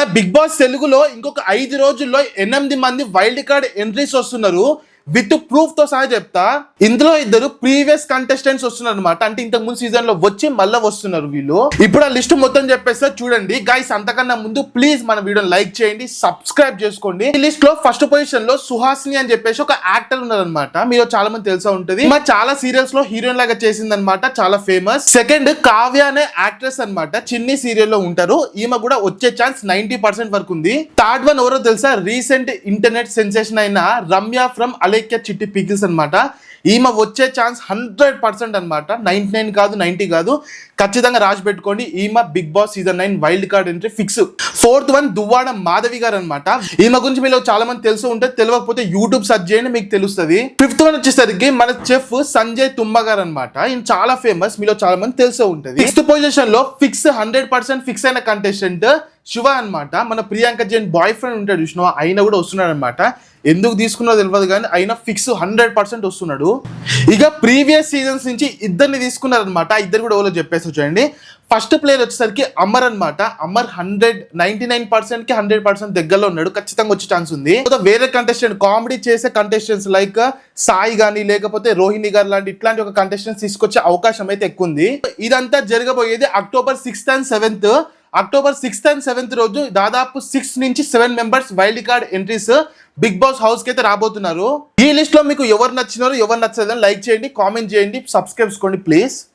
మన big boss తెలుగులో ఇంకొక ఐదు రోజుల్లో ఎనిమిది మంది వైల్డ్ కార్డ్ ఎంట్రీస్ వస్తున్నారు. విత్ ప్రూఫ్తో సహా చెప్తా ఇందులో ఇద్దరు ప్రీవియస్ కంటెస్టెంట్స్ వస్తున్నారు అనమాట అంటే ఇంతకు ముందు సీజన్లో వచ్చి మళ్ళీ వస్తున్నారు వీళ్ళు. ఇప్పుడు ఆ లిస్ట్ మొత్తం చెప్పేస్తే చూడండి. గైస్ అంతకన్నా ముందు ప్లీజ్ మన వీడియోని లైక్ చేయండి సబ్స్క్రైబ్ చేసుకోండి. ఈ లిస్ట్లో ఫస్ట్ పొజిషన్లో సుహాసిని అని చెప్పేసి ఒక యాక్టర్ ఉన్నారనమాట మీరు చాలా మంది తెలుసా ఉంటది? మా చాలా సీరియల్స్లో హీరోయిన్ లాగా చేసింది అనమాట చాలా ఫేమస్ సెకండ్ కావ్య అనే యాక్ట్రెస్ అన్నమాట చిన్ని సీరియల్లో ఉంటారు. ఈమె కూడా వచ్చే ఛాన్స్ నైన్టీ పర్సెంట్ వరకు ఉంది. థర్డ్ వన్ ఎవరో తెలుసా? రీసెంట్ ఇంటర్నెట్ సెన్సేషన్ అయిన రమ్య ఫ్రమ్ అలేఖ్య చిట్టి పికిల్స్ అన్నమాట. ఈమె వచ్చే ఛాన్స్ హండ్రెడ్ పర్సెంట్ అనమాట నైన్టీ నైన్ కాదు నైన్టీ కాదు. ఖచ్చితంగా రాసి పెట్టుకోండి. ఈమె Bigg Boss season nine wild card entry fix. Fourth one Duvvada Madhavi garu అనమాట ఈమె గురించి మీరు చాలా మంది తెలుసు ఉంటే తెలియకపోతే యూట్యూబ్ సర్చ్ చేయండి మీకు తెలుస్తుంది. ఫిఫ్త్ వన్ వచ్చేసరికి మన చెఫ్ సంజయ్ తుమ్మ గారు అనమాట ఈయన చాలా ఫేమస్ మీలో చాలా మంది తెలిసే ఉంటుంది. సిక్స్త్ పొజిషన్లో ఫిక్స్ హండ్రెడ్ పర్సెంట్ ఫిక్స్ అయిన కంటెస్టెంట్ శివ అన్నమాట. మన ప్రియాంక జైన్ బాయ్ ఫ్రెండ్ ఉంటాడు విష్ణు ఆయన కూడా వస్తున్నాడు అనమాట ఎందుకు తీసుకున్నదో తెలియదు కానీ అయినా ఫిక్స్ హండ్రెడ్ పర్సెంట్ వస్తున్నాడు. ఇక ప్రీవియస్ సీజన్స్ నుంచి ఇద్దరిని తీసుకున్నారనమాట ఇద్దరు కూడా ఎవరో చెప్పేసి చూడండి ఫస్ట్ ప్లేయర్ వచ్చేసరికి అమర్ అన్నమాట. అమర్ హండ్రెడ్ నైన్టీ నైన్ పర్సెంట్కి హండ్రెడ్ పర్సెంట్ దగ్గరలో ఉన్నాడు. ఖచ్చితంగా వచ్చే ఛాన్స్ ఉంది. వేరే కంటెస్టెంట్ కామెడీ చేసే కంటెస్టెంట్స్ లైక్ సాయి కానీ లేకపోతే రోహిణి గారు లాంటి ఇట్లాంటి ఒక కంటెస్టెంట్స్ తీసుకొచ్చే అవకాశం అయితే ఎక్కువ ఉంది. ఇదంతా జరగబోయేది October sixth and seventh October sixth and seventh రోజు దాదాపు సిక్స్ నుంచి seven members wild card entries Bigg Boss హౌస్కి అయితే రాబోతున్నారు. ఈ లిస్ట్లో మీకు ఎవరు నచ్చినారు ఎవరు నచ్చలేదని లైక్ చేయండి కామెంట్ చేయండి సబ్స్క్రైబ్ చేసుకోండి ప్లీజ్